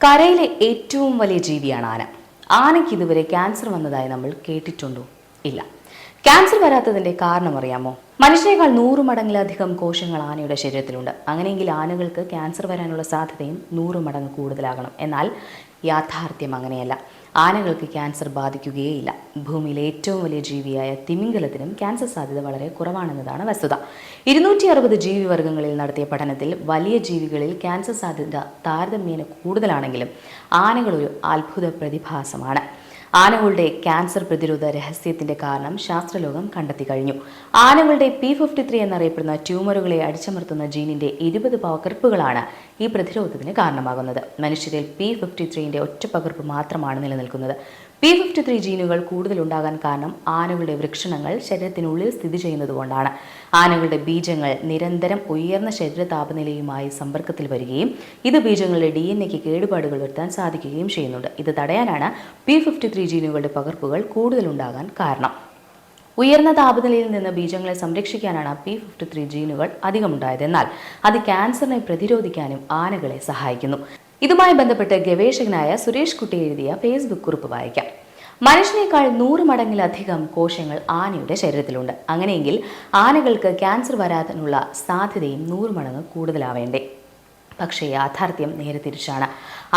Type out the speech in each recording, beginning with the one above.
കരയിലെ ഏറ്റവും വലിയ ജീവിയാണ് ആന. ആനയ്ക്ക് ഇതുവരെ ക്യാൻസർ വന്നതായി നമ്മൾ കേട്ടിട്ടുണ്ടോ? ഇല്ല. ക്യാൻസർ വരാത്തതിന്റെ കാരണം അറിയാമോ? മനുഷ്യനേക്കാൾ നൂറ് മടങ്ങിലധികം കോശങ്ങൾ ആനയുടെ ശരീരത്തിലുണ്ട്. അങ്ങനെയെങ്കിൽ ആനകൾക്ക് ക്യാൻസർ വരാനുള്ള സാധ്യതയും നൂറ് മടങ്ങ് കൂടുതലാകണം. എന്നാൽ യാഥാർത്ഥ്യം അങ്ങനെയല്ല. ആനകൾക്ക് ക്യാൻസർ ബാധിക്കുകയേയില്ല. ഭൂമിയിലെ ഏറ്റവും വലിയ ജീവിയായ തിമിംഗലത്തിനും ക്യാൻസർ സാധ്യത വളരെ കുറവാണെന്നതാണ് വസ്തുത. ഇരുന്നൂറ്റി അറുപത് ജീവിവർഗങ്ങളിൽ നടത്തിയ പഠനത്തിൽ വലിയ ജീവികളിൽ ക്യാൻസർ സാധ്യത താരതമ്യേന കൂടുതലാണെങ്കിലും ആനകൾ ഒരു അത്ഭുത പ്രതിഭാസമാണ്. ആനകളുടെ ക്യാൻസർ പ്രതിരോധ രഹസ്യത്തിന്റെ കാരണം ശാസ്ത്രലോകം കണ്ടെത്തി കഴിഞ്ഞു. ആനകളുടെ പി ഫിഫ്റ്റി ത്രീ എന്നറിയപ്പെടുന്ന ട്യൂമറുകളെ അടിച്ചമർത്തുന്ന ജീനിന്റെ ഇരുപത് പകർപ്പുകളാണ് ഈ പ്രതിരോധത്തിന് കാരണമാകുന്നത്. മനുഷ്യരിൽ പി ഫിഫ്റ്റി ത്രീന്റെ ഒറ്റ പകർപ്പ് മാത്രമാണ് നിലനിൽക്കുന്നത്. പി ഫിഫ്റ്റി ത്രീ ജീനുകൾ കൂടുതലുണ്ടാകാൻ കാരണം ആനകളുടെ വൃക്ഷണങ്ങൾ ശരീരത്തിനുള്ളിൽ സ്ഥിതി ചെയ്യുന്നതുകൊണ്ടാണ് ആനകളുടെ ബീജങ്ങൾ നിരന്തരം ഉയർന്ന ശരീര താപനിലയുമായി സമ്പർക്കത്തിൽ വരികയും ഇത് ബീജങ്ങളുടെ ഡി എൻ എക്ക് കേടുപാടുകൾ വരുത്താൻ സാധിക്കുകയും ചെയ്യുന്നുണ്ട്. ഇത് തടയാനാണ് പി ഫിഫ്റ്റി ത്രീ ജീനുകളുടെ പകർപ്പുകൾ കൂടുതലുണ്ടാകാൻ കാരണം. ഉയർന്ന താപനിലയിൽ നിന്ന് ബീജങ്ങളെ സംരക്ഷിക്കാനാണ് പി ഫിഫ്റ്റി ത്രീ ജീനുകൾ അധികമുണ്ടായത്. എന്നാൽ അത് ക്യാൻസറിനെ പ്രതിരോധിക്കാനും ആനകളെ സഹായിക്കുന്നു. ഇതുമായി ബന്ധപ്പെട്ട് ഗവേഷകനായ സുരേഷ് കുട്ടി എഴുതിയ ഫേസ്ബുക്ക് കുറിപ്പ് വായിക്കാം. മനുഷ്യനേക്കാൾ നൂറ് മടങ്ങിലധികം കോശങ്ങൾ ആനയുടെ ശരീരത്തിലുണ്ട്. അങ്ങനെയെങ്കിൽ ആനകൾക്ക് ക്യാൻസർ വരാനുള്ള സാധ്യതയും നൂറ് മടങ്ങ് കൂടുതലാവേണ്ടേ? പക്ഷേ യാഥാർത്ഥ്യം നേരെ തിരിച്ചാണ്.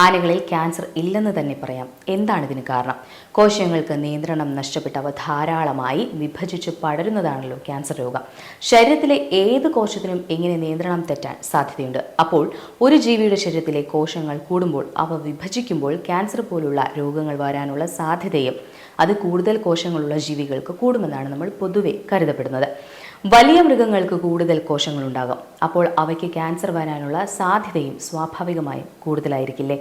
ആനകളിൽ ക്യാൻസർ ഇല്ലെന്ന് തന്നെ പറയാം. എന്താണ് ഇതിന് കാരണം? കോശങ്ങൾക്ക് നിയന്ത്രണം നഷ്ടപ്പെട്ടവ ധാരാളമായി വിഭജിച്ച് പടരുന്നതാണല്ലോ ക്യാൻസർ രോഗം. ശരീരത്തിലെ ഏത് കോശത്തിനും ഇങ്ങനെ നിയന്ത്രണം തെറ്റാൻ സാധ്യതയുണ്ട്? അപ്പോൾ ഒരു ജീവിയുടെ ശരീരത്തിലെ കോശങ്ങൾ കൂടുമ്പോൾ അവ വിഭജിക്കുമ്പോൾ ക്യാൻസർ പോലുള്ള രോഗങ്ങൾ വരാനുള്ള സാധ്യതയും അത് കൂടുതൽ കോശങ്ങളുള്ള ജീവികൾക്ക് കൂടുമെന്നാണ് നമ്മൾ പൊതുവെ കരുതപ്പെടുന്നത്. വലിയ മൃഗങ്ങൾക്ക് കൂടുതൽ കോശങ്ങളുണ്ടാകും. അപ്പോൾ അവയ്ക്ക് ക്യാൻസർ വരാനുള്ള സാധ്യതയും സ്വാഭാവികമായും കൂടുതലായിരിക്കില്ലേ?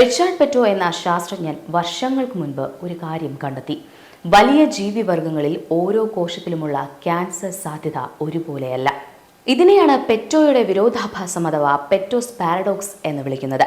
റിച്ചാർഡ് പെറ്റോ എന്ന ശാസ്ത്രജ്ഞൻ വർഷങ്ങൾക്ക് മുൻപ് ഒരു കാര്യം കണ്ടെത്തി. വലിയ ജീവിവർഗങ്ങളിൽ ഓരോ കോശത്തിലുമുള്ള ക്യാൻസർ സാധ്യത ഒരുപോലെയല്ല. ഇതിനെയാണ് പെറ്റോയുടെ വിരോധാഭാസം അഥവാ പെറ്റോസ് പാരഡോക്സ് എന്ന് വിളിക്കുന്നത്.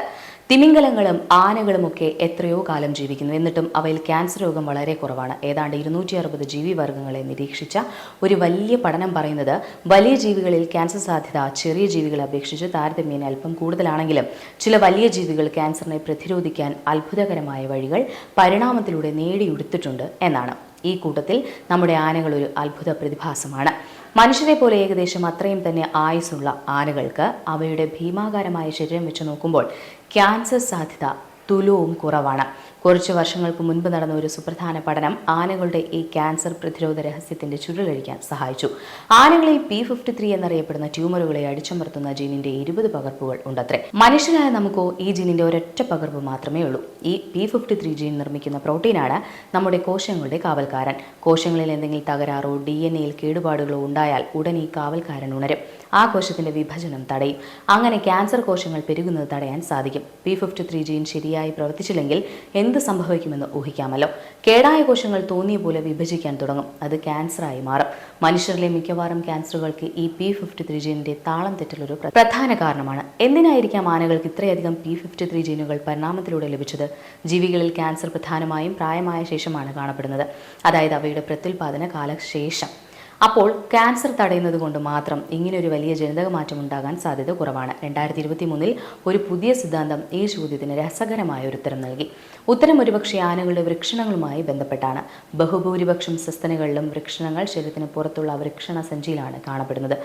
തിമിംഗലങ്ങളും ആനകളുമൊക്കെ എത്രയോ കാലം ജീവിക്കുന്നു. എന്നിട്ടും അവയിൽ ക്യാൻസർ രോഗം വളരെ കുറവാണ്. ഏതാണ്ട് ഇരുന്നൂറ്റി അറുപത് ജീവിവർഗങ്ങളെ നിരീക്ഷിച്ച ഒരു വലിയ പഠനം പറയുന്നത് വലിയ ജീവികളിൽ ക്യാൻസർ സാധ്യത ചെറിയ ജീവികളെ അപേക്ഷിച്ച് താരതമ്യേന അല്പം കൂടുതലാണെങ്കിലും ചില വലിയ ജീവികൾ ക്യാൻസറിനെ പ്രതിരോധിക്കാൻ അത്ഭുതകരമായ വഴികൾ പരിണാമത്തിലൂടെ നേടിയെടുത്തിട്ടുണ്ട് എന്നാണ്. ഈ കൂട്ടത്തിൽ നമ്മുടെ ആനകൾ ഒരു അത്ഭുത പ്രതിഭാസമാണ്. മനുഷ്യരെ പോലെ ഏകദേശം അത്രയും തന്നെ ആയുസ്സുള്ള ആനകൾക്ക് അവയുടെ ഭീമാകാരമായ ശരീരം വെച്ച് നോക്കുമ്പോൾ ക്യാൻസർ സാധ്യത തുലവും കുറവാണ്. കുറച്ച് വർഷങ്ങൾക്ക് മുൻപ് നടന്ന ഒരു സുപ്രധാന പഠനം ആനകളുടെ ഈ ക്യാൻസർ പ്രതിരോധ രഹസ്യത്തിന്റെ ചുരുളഴിക്കാൻ സഹായിച്ചു. ആനകളിൽ പി ഫിഫ്റ്റി ത്രീ എന്നറിയപ്പെടുന്ന ട്യൂമറുകളെ അടിച്ചമർത്തുന്ന ജീനിന്റെ ഇരുപത് പകർപ്പുകൾ ഉണ്ടത്രേ. മനുഷ്യരായ നമുക്കോ ഈ ജീനിന്റെ ഒരൊറ്റ പകർപ്പ് മാത്രമേ ഉള്ളൂ. ഈ പി ഫിഫ്റ്റി ത്രീ ജീൻ നിർമ്മിക്കുന്ന പ്രോട്ടീനാണ് നമ്മുടെ കോശങ്ങളുടെ കാവൽക്കാരൻ. കോശങ്ങളിൽ എന്തെങ്കിലും തകരാറോ ഡി എൻ എയിൽ കേടുപാടുകളോ ഉണ്ടായാൽ ഉടൻ ഈ കാവൽക്കാരൻ ഉണരും. ആ കോശത്തിന്റെ വിഭജനം തടയും. അങ്ങനെ ക്യാൻസർ കോശങ്ങൾ പെരുകുന്നത് തടയാൻ സാധിക്കും. പി ഫിഫ്റ്റി ത്രീ ജീൻ ശരിയായി പ്രവർത്തിച്ചില്ലെങ്കിൽ എന്ത് സംഭവിക്കുമെന്ന് ഊഹിക്കാമല്ലോ. കേടായ കോശങ്ങൾ തോന്നിയ പോലെ വിഭജിക്കാൻ തുടങ്ങും. അത് ക്യാൻസറായി മാറും. മനുഷ്യരിലെ മിക്കവാറും ക്യാൻസറുകൾക്ക് ഈ പി ഫിഫ്റ്റി ത്രീ ജീനിന്റെ താളം തെറ്റലൊരു പ്രധാന കാരണമാണ്. എന്തിനായിരിക്കാം ആനകൾക്ക് ഇത്രയധികം പി ഫിഫ്റ്റി ത്രീ ജീനുകൾ പരിണാമത്തിലൂടെ ലഭിച്ചത്? ജീവികളിൽ ക്യാൻസർ പ്രധാനമായും പ്രായമായ ശേഷമാണ് കാണപ്പെടുന്നത്. അതായത് അവയുടെ പ്രത്യുൽപാദന കാലശേഷം. അപ്പോൾ ക്യാൻസർ തടയുന്നത് കൊണ്ട് മാത്രം ഇങ്ങനെ ഒരു വലിയ ജനിതക മാറ്റം ഉണ്ടാകാൻ സാധ്യത കുറവാണ്. രണ്ടായിരത്തി ഇരുപത്തി മൂന്നിൽ ഒരു പുതിയ സിദ്ധാന്തം ഈ ചോദ്യത്തിന് രസകരമായ ഒരു ഉത്തരം നൽകി. ഉത്തരം ഒരുപക്ഷെ ആനകളുടെ വൃക്ഷണങ്ങളുമായി ബന്ധപ്പെട്ടാണ്. ബഹുഭൂരിപക്ഷം സസ്തനകളിലും വൃക്ഷണങ്ങൾ ശരീരത്തിന് പുറത്തുള്ള വൃക്ഷണ സഞ്ചിയിലാണ് കാണപ്പെടുന്നത്.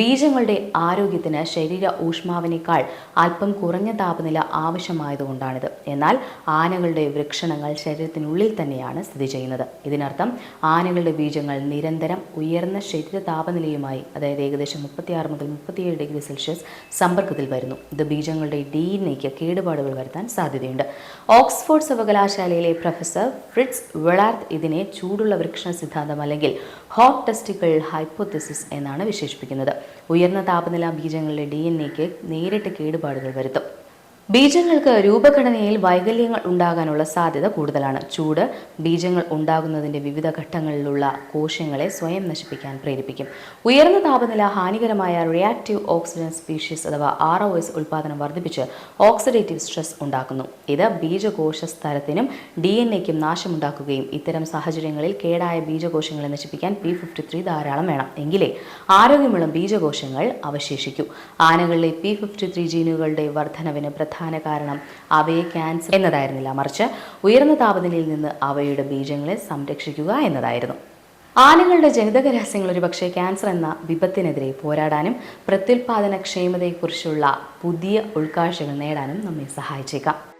ബീജങ്ങളുടെ ആരോഗ്യത്തിന് ശരീര ഊഷ്മാവിനേക്കാൾ അല്പം കുറഞ്ഞ താപനില ആവശ്യമായതുകൊണ്ടാണിത് എന്നാൽ ആനകളുടെ വൃക്ഷണങ്ങൾ ശരീരത്തിനുള്ളിൽ തന്നെയാണ് സ്ഥിതി ചെയ്യുന്നത്. ഇതിനർത്ഥം ആനകളുടെ ബീജങ്ങൾ നിരന്തരം ഉയർന്ന ശരീര താപനിലയുമായി അതായത് ഏകദേശം മുപ്പത്തിയാറ് മുതൽ മുപ്പത്തിയേഴ് ഡിഗ്രി സെൽഷ്യസ് സമ്പർക്കത്തിൽ വരുന്നു. ഇത് ബീജങ്ങളുടെ ഡി എൻ എക്ക് കേടുപാടുകൾ വരുത്താൻ സാധ്യതയുണ്ട്. ഓക്സ്ഫോർഡ് സർവകലാശാലയിലെ പ്രൊഫസർ ഫ്രിറ്റ്സ് വെളാർത്ത് ഇതിനെ ചൂടുള്ള വൃക്ഷണ സിദ്ധാന്തം അല്ലെങ്കിൽ ഹോട്ട് ടെസ്റ്റുകൾ ഹൈപ്പോത്തിസിസ് എന്നാണ് വിശേഷിപ്പിക്കുന്നത്. ഉയർന്ന താപനില ബീജങ്ങളുടെ ഡി എൻ എക്ക് നേരിട്ട് കേടുപാടുകൾ വരുത്തും. ബീജങ്ങൾക്ക് രൂപഘടനയിൽ വൈകല്യങ്ങൾ ഉണ്ടാകാനുള്ള സാധ്യത കൂടുതലാണ്. ചൂട് ബീജങ്ങൾ ഉണ്ടാകുന്നതിന്റെ വിവിധ ഘട്ടങ്ങളിലുള്ള കോശങ്ങളെ സ്വയം നശിപ്പിക്കാൻ പ്രേരിപ്പിക്കും. ഉയർന്ന താപനില ഹാനികരമായ റിയാക്റ്റീവ് ഓക്സിജൻ സ്പീഷീസ് അഥവാ ആർ ഒ എസ് ഉൽപ്പാദനം വർദ്ധിപ്പിച്ച് ഓക്സിഡേറ്റീവ് സ്ട്രെസ് ഉണ്ടാക്കുന്നു. ഇത് ബീജകോശ സ്ഥലത്തിനും ഡി എൻ എക്കും നാശമുണ്ടാക്കുകയും ഇത്തരം സാഹചര്യങ്ങളിൽ കേടായ ബീജകോശങ്ങളെ നശിപ്പിക്കാൻ പി ഫിഫ്റ്റി ത്രീ ധാരാളം വേണം. എങ്കിലേ ആരോഗ്യമുള്ള ബീജകോശങ്ങൾ അവശേഷിക്കൂ. ആനകളിലെ പി ഫിഫ്റ്റി ത്രീ ജീനുകളുടെ വർധനവിന് പ്രധാന പ്രധാന കാരണം. അവയെ ക്യാൻസർ എന്നതായിരുന്നില്ല. മറിച്ച് ഉയർന്ന താപനിലയിൽ നിന്ന് അവയുടെ ബീജങ്ങളെ സംരക്ഷിക്കുക എന്നതായിരുന്നു. ആനകളുടെ ജനിതക രഹസ്യങ്ങൾ ഒരുപക്ഷെ ക്യാൻസർ എന്ന വിപത്തിനെതിരെ പോരാടാനും പ്രത്യുൽപാദന ക്ഷേമതയെക്കുറിച്ചുള്ള പുതിയ ഉൾക്കാഴ്ചകൾ നേടാനും നമ്മെ സഹായിച്ചേക്കാം.